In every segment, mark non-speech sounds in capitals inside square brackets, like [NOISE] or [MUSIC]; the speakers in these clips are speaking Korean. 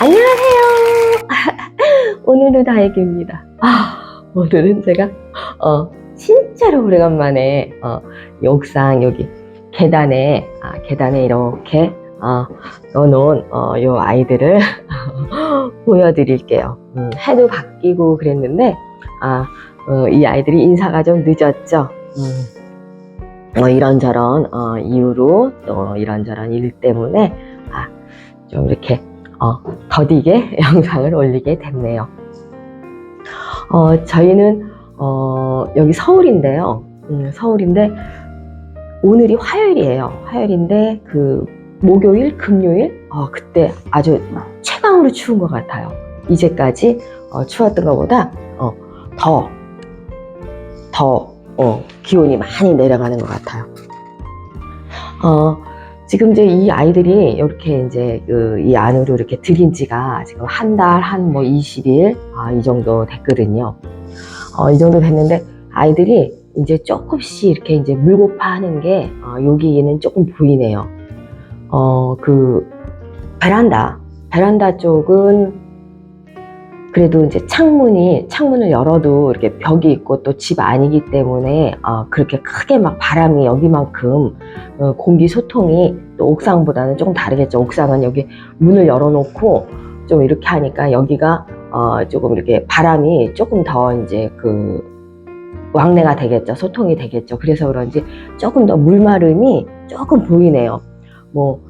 안녕하세요. [LAUGHS] 오늘은 다혜기입니다. 아, 오늘은 제가 어, 진짜로 오래간만에 어, 이 옥상 여기 계단에 아, 계단에 이렇게 어, 넣어놓은 어, 요 아이들을 [LAUGHS] 보여드릴게요. 음, 해도 바뀌고 그랬는데 아, 어, 이 아이들이 인사가 좀 늦었죠. 음, 어, 이런저런 어, 이유로 또 이런저런 일 때문에 아, 좀 이렇게 어, 더디게 [LAUGHS] 영상을 올리게 됐네요. 어, 저희는 어, 여기 서울인데요. 음, 서울인데 오늘이 화요일이에요. 화요일인데 그 목요일, 금요일 어, 그때 아주 최강으로 추운 것 같아요. 이제까지 어, 추웠던 것보다 어, 더, 더 어, 기온이 많이 내려가는 것 같아요. 어, 지금 이제 이 아이들이 이렇게 이제 그 이 안으로 이렇게 들인 지가 지금 한 달, 한 뭐 20일, 아, 이 정도 됐거든요. 어, 이 정도 됐는데 아이들이 이제 조금씩 이렇게 이제 물고파 하는 게 어, 여기는 조금 보이네요. 어, 그 베란다, 베란다 쪽은 그래도 이제 창문이 창문을 열어도 이렇게 벽이 있고 또 집 아니기 때문에 어, 그렇게 크게 막 바람이 여기만큼 어, 공기 소통이 또 옥상보다는 조금 다르겠죠. 옥상은 여기 문을 열어놓고 좀 이렇게 하니까 여기가 어, 조금 이렇게 바람이 조금 더 이제 그 왕래가 되겠죠. 소통이 되겠죠. 그래서 그런지 조금 더 물마름이 조금 보이네요. 뭐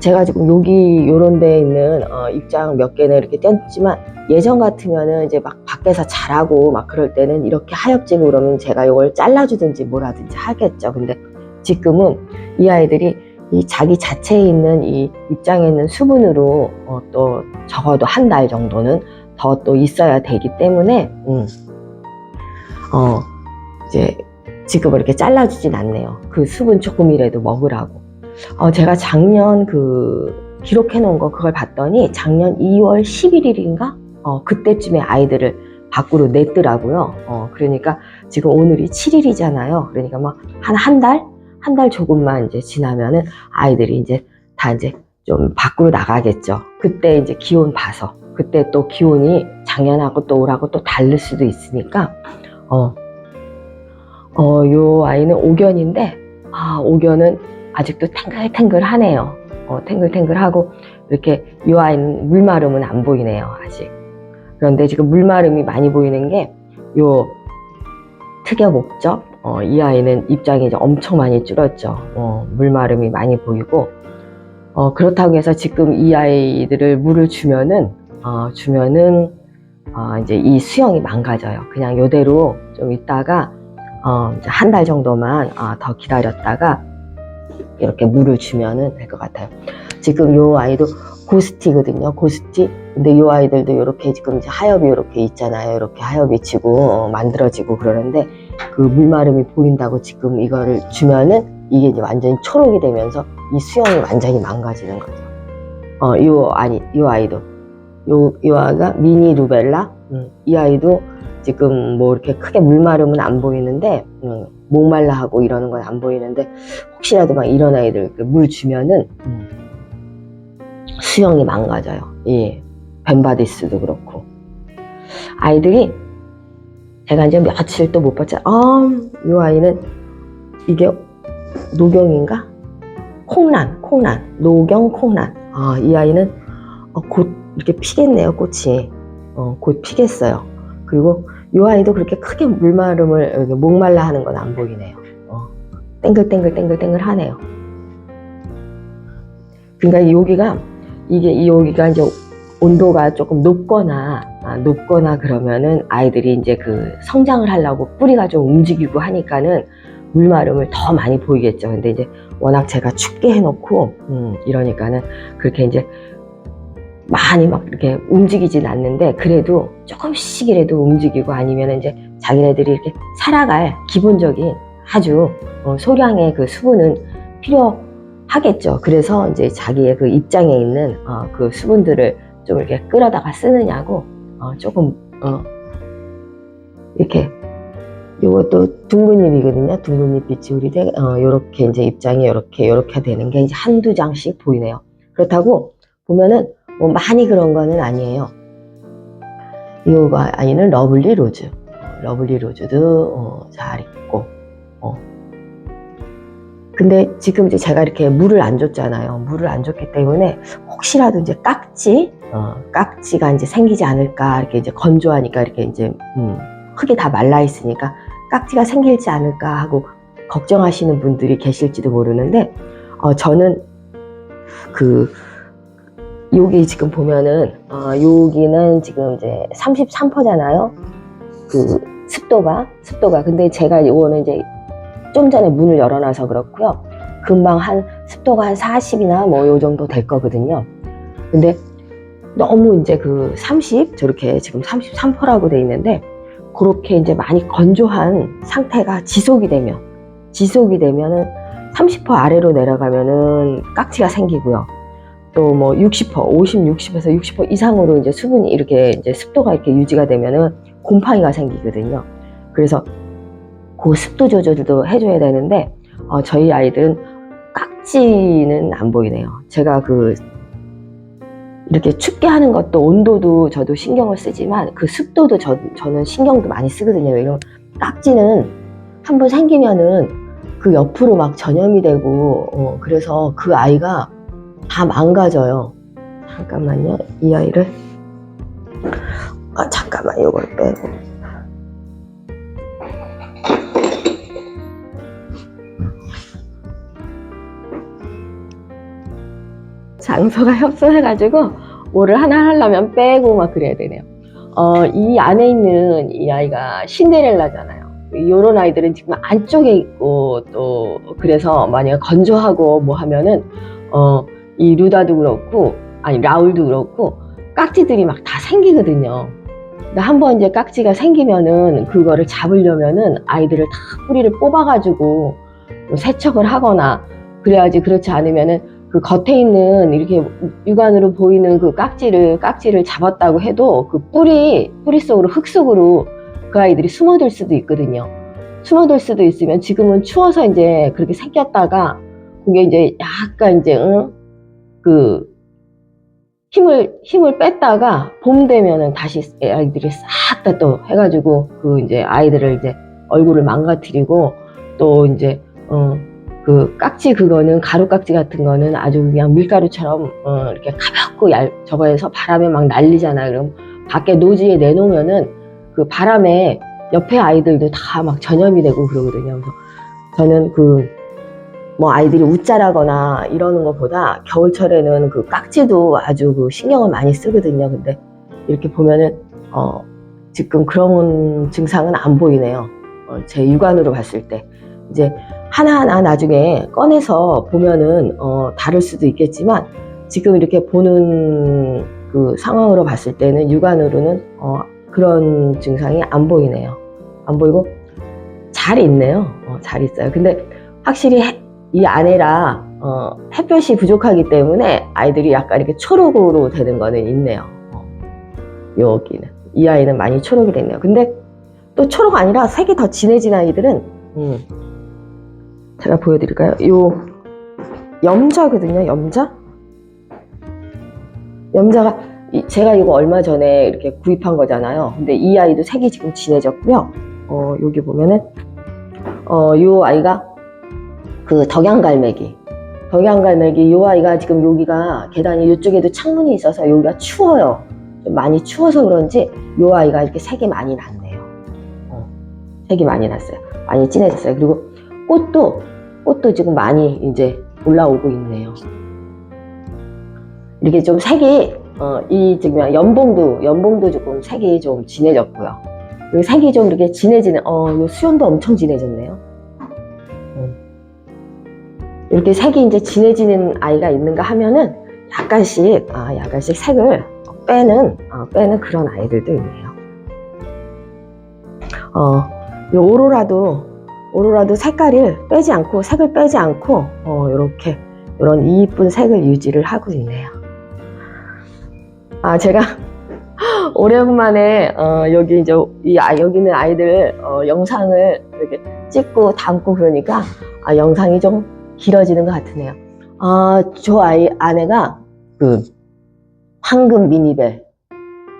제가 지금 여기 요런 데 있는 어, 입장 몇 개는 이렇게 떼었지만 예전 같으면은 이제 막 밖에서 자라고 막 그럴 때는 이렇게 하엽지고 그러면 제가 이걸 잘라주든지 뭐라든지 하겠죠. 근데 지금은 이 아이들이 이 자기 자체에 있는 이 입장에 있는 수분으로 어, 또 적어도 한 달 정도는 더 또 있어야 되기 때문에 음, 어 이제 지금 이렇게 잘라주진 않네요. 그 수분 조금이라도 먹으라고. 어, 제가 작년 그 기록해 놓은 거 그걸 봤더니 작년 2월 11일인가? 어, 그때쯤에 아이들을 밖으로 냈더라고요. 어, 그러니까 지금 오늘이 7일이잖아요. 그러니까 막 한 한 달? 한 달 조금만 이제 지나면은 아이들이 이제 다 이제 좀 밖으로 나가겠죠. 그때 이제 기온 봐서. 그때 또 기온이 작년하고 또 올하고 또 다를 수도 있으니까, 어, 어, 요 아이는 오견인데, 아, 오견은 아직도 탱글탱글하네요. 어, 탱글탱글하고, 이렇게 이 아이는 물마름은 안 보이네요, 아직. 그런데 지금 물마름이 많이 보이는 게, 요 특여 목적, 어, 이 아이는 입장이 이제 엄청 많이 줄었죠. 어, 물마름이 많이 보이고, 어, 그렇다고 해서 지금 이 아이들을 물을 주면은, 어, 주면은, 어, 이제 이 수영이 망가져요. 그냥 요대로 좀 있다가, 어, 한 달 정도만 어, 더 기다렸다가 이렇게 물을 주면은 될 것 같아요. 지금 요 아이도 고스티거든요. 고스티. 근데 요 아이들도 이렇게 지금 이제 하엽이 이렇게 있잖아요. 이렇게 하엽이 지고 어, 만들어지고 그러는데 그 물마름이 보인다고 지금 이거를 주면은 이게 이제 완전히 초록이 되면서 이 수영이 완전히 망가지는 거죠. 어, 요 아니 요 아이도 요, 요 아이가 미니 루벨라. 음, 이 아이도 지금 뭐 이렇게 크게 물마름은 안 보이는데 음, 목말라 하고 이러는 건 안 보이는데 혹시라도 막 이런 아이들 그물 주면은 음, 수영이 망가져요. 예, 벤바디스도 그렇고 아이들이 제가 이제 며칠 또 못 봤죠. 아, 이 아이는 이게 노경인가? 콩란, 콩란, 노경 콩란. 아, 이 아이는 어, 곧 이렇게 피겠네요, 꽃이. 어, 곧 피겠어요. 그리고 이 아이도 그렇게 크게 물마름을 목말라 하는 건 안 보이네요. 어, 땡글땡글 땡글땡글 하네요. 그러니까 여기가 이게 이 여기가 이제 온도가 조금 높거나 아, 높거나 그러면은 아이들이 이제 그 성장을 하려고 뿌리가 좀 움직이고 하니까는 물마름을 더 많이 보이겠죠. 근데 이제 워낙 제가 춥게 해놓고 음, 이러니까는 그렇게 이제 많이 막 이렇게 움직이진 않는데 그래도 조금씩이라도 움직이고 아니면 이제 자기네들이 이렇게 살아갈 기본적인 아주 어, 소량의 그 수분은 필요하겠죠. 그래서 이제 자기의 그 입장에 있는 어, 그 수분들을 좀 이렇게 끌어다가 쓰느냐고 어, 조금 어, 이렇게 요것도 둥근잎이거든요. 둥근잎 빛이 우리 되 어, 요렇게 이제 입장이 요렇게 요렇게 되는 게 이제 한두 장씩 보이네요. 그렇다고 보면은 뭐 많이 그런 거는 아니에요. 이 아이는 러블리 로즈. 어, 러블리 로즈도 어, 잘 있고. 어. 근데 지금 이제 제가 이렇게 물을 안 줬잖아요. 물을 안 줬기 때문에 혹시라도 이제 깍지, 어, 깍지가 이제 생기지 않을까 이렇게 이제 건조하니까 이렇게 이제 음, 흙이 다 말라 있으니까 깍지가 생길지 않을까 하고 걱정하시는 분들이 계실지도 모르는데 어, 저는 그 여기 지금 보면은 어, 여기는 지금 이제 33%잖아요. 그 습도가 습도가 근데 제가 이거는 이제 좀 전에 문을 열어놔서 그렇고요. 금방 한 습도가 한 40이나 뭐 요 정도 될 거거든요. 근데 너무 이제 그 30 저렇게 지금 33%라고 돼 있는데 그렇게 이제 많이 건조한 상태가 지속이 되면 지속이 되면은 30% 아래로 내려가면은 깍지가 생기고요. 또 뭐 60%, 50, 60에서 60% 이상으로 이제 수분이 이렇게 이제 습도가 이렇게 유지가 되면은 곰팡이가 생기거든요. 그래서 그 습도 조절도 해줘야 되는데 어, 저희 아이들은 깍지는 안 보이네요. 제가 그 이렇게 춥게 하는 것도 온도도 저도 신경을 쓰지만 그 습도도 저, 저는 신경도 많이 쓰거든요. 이런 깍지는 한번 생기면은 그 옆으로 막 전염이 되고 어, 그래서 그 아이가 다 망가져요. 잠깐만요. 이 아이를 아 잠깐만 이걸 빼고 장소가 협소해가지고 뭐를 하나 하려면 빼고 막 그래야 되네요. 어, 이 안에 있는 이 아이가 신데렐라잖아요. 이런 아이들은 지금 안쪽에 있고 또 그래서 만약 건조하고 뭐 하면은 어, 이 루다도 그렇고 아니 라울도 그렇고 깍지들이 막 다 생기거든요. 한번 이제 깍지가 생기면은 그거를 잡으려면은 아이들을 다 뿌리를 뽑아가지고 뭐 세척을 하거나 그래야지 그렇지 않으면은 그 겉에 있는 이렇게 육안으로 보이는 그 깍지를 깍지를 잡았다고 해도 그 뿌리 뿌리 속으로 흙 속으로 그 아이들이 숨어들 수도 있거든요. 숨어들 수도 있으면 지금은 추워서 이제 그렇게 생겼다가 그게 이제 약간 이제 응? 그 힘을 힘을 뺐다가 봄 되면은 다시 아이들이 싹 다 또 해가지고 그 이제 아이들을 이제 얼굴을 망가뜨리고 또 이제 어, 그 깍지 그거는 가루 깍지 같은 거는 아주 그냥 밀가루처럼 어, 이렇게 가볍고 얇 저거에서 바람에 막 날리잖아요. 그럼 밖에 노지에 내놓으면은 그 바람에 옆에 아이들도 다 막 전염이 되고 그러거든요. 그래서 저는 그 뭐 아이들이 웃자라거나 이러는 것보다 겨울철에는 그 깍지도 아주 그 신경을 많이 쓰거든요. 근데 이렇게 보면은 어 지금 그런 증상은 안 보이네요. 어, 제 육안으로 봤을 때 이제 하나하나 나중에 꺼내서 보면은 어, 다를 수도 있겠지만 지금 이렇게 보는 그 상황으로 봤을 때는 육안으로는 어, 그런 증상이 안 보이네요. 안 보이고 잘 있네요. 어, 잘 있어요. 근데 확실히 해- 이 안에라 어, 햇볕이 부족하기 때문에 아이들이 약간 이렇게 초록으로 되는 거는 있네요. 어, 여기는 이 아이는 많이 초록이 됐네요. 근데 또 초록 아니라 색이 더 진해진 아이들은 음, 제가 보여드릴까요? 요 염자거든요. 염자. 염자가 이- 제가 이거 얼마 전에 이렇게 구입한 거잖아요. 근데 이 아이도 색이 지금 진해졌고요. 어, 여기 보면은 어, 요 아이가 그 덕양갈매기. 덕양갈매기 요 아이가 지금 여기가 계단이 이쪽에도 창문이 있어서 여기가 추워요. 좀 많이 추워서 그런지 요 아이가 이렇게 색이 많이 났네요. 어, 색이 많이 났어요. 많이 진해졌어요. 그리고 꽃도 꽃도 지금 많이 이제 올라오고 있네요. 이렇게 좀 색이 어, 이 지금 연봉도 연봉도 조금 색이 좀 진해졌고요. 이 색이 좀 이렇게 진해지는 어, 요 수염도 엄청 진해졌네요. 음. 이렇게 색이 이제 진해지는 아이가 있는가 하면은 약간씩 아, 약간씩 색을 빼는 어, 빼는 그런 아이들도 있네요. 어, 요 오로라도 오로라도 색깔을 빼지 않고 색을 빼지 않고 어, 이렇게 이런 이쁜 색을 유지를 하고 있네요. 아 제가 [LAUGHS] 오랜만에 어, 여기 이제 이 아, 여기 있는 아이들 어, 영상을 이렇게 찍고 담고 그러니까 아, 영상이 좀 길어지는 것 같으네요. 아 저 아이 아내가 그 황금 미니벨.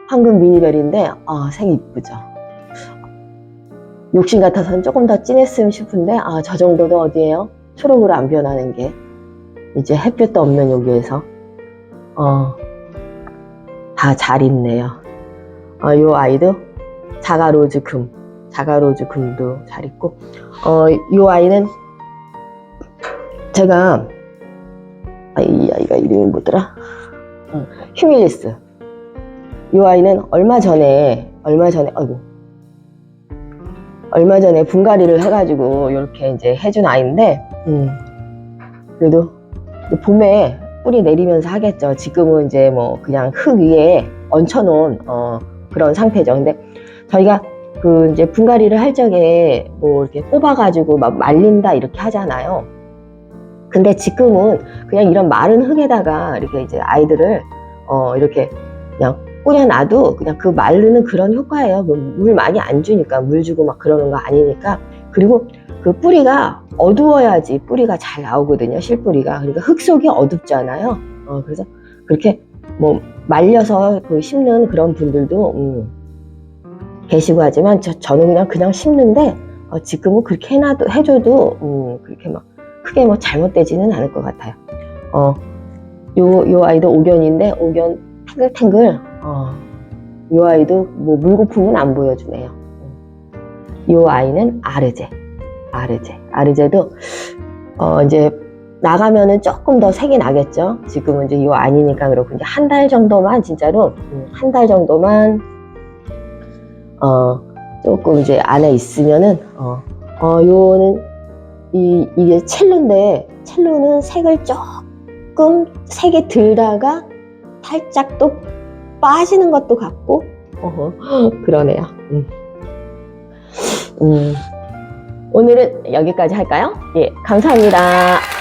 황금 미니벨인데, 아, 색 이쁘죠. 욕심 같아서는 조금 더 진했으면 싶은데, 아, 저 정도도 어디에요? 초록으로 안 변하는 게. 이제 햇볕도 없는 여기에서. 어, 다 잘 있네요. 어, 요 아이도 자가로즈 금, 자가로즈 금도 잘 있고, 어, 요 아이는 제가, 아, 이 아이가 이름이 뭐더라? 어, 휴밀리스. 요 아이는 얼마 전에, 얼마 전에, 아이고. 얼마 전에 분갈이를 해가지고 이렇게 이제 해준 아이인데, 음, 그래도 봄에 뿌리 내리면서 하겠죠. 지금은 이제 뭐 그냥 흙 위에 얹혀놓은 어, 그런 상태죠. 근데 저희가 그 이제 분갈이를 할 적에 뭐 이렇게 뽑아가지고 막 말린다 이렇게 하잖아요. 근데 지금은 그냥 이런 마른 흙에다가 이렇게 이제 아이들을 어, 이렇게 그냥 뿌려놔도 그냥 그 마르는 그런 효과예요. 뭐물 많이 안 주니까 물 주고 막 그러는 거 아니니까. 그리고 그 뿌리가 어두워야지 뿌리가 잘 나오거든요. 실뿌리가. 그러니까 흙 속이 어둡잖아요. 어, 그래서 그렇게 뭐 말려서 그 심는 그런 분들도 음, 계시고 하지만 저, 저는 그냥 그냥 심는데 어, 지금은 그렇게 해놔도 해줘도 음, 그렇게 막 크게 뭐 잘못되지는 않을 것 같아요. 어, 요, 요 아이도 오견인데 오견 탱글탱글 어, 요 아이도 뭐 물거품은 안 보여주네요. 요 아이는 아르제, 아르제, 아르제도 어 이제 나가면은 조금 더 색이 나겠죠. 지금은 이제 요 아니니까 그렇고 이제 한 달 정도만 진짜로 한 달 정도만 어 조금 이제 안에 있으면은 어, 어 요는 이 이게 첼로인데 첼로는 색을 조금 색이 들다가 살짝 또 빠지는 것도 같고 어허, [GASPS] 그러네요. 음. 음, 오늘은 여기까지 할까요? 예, 감사합니다.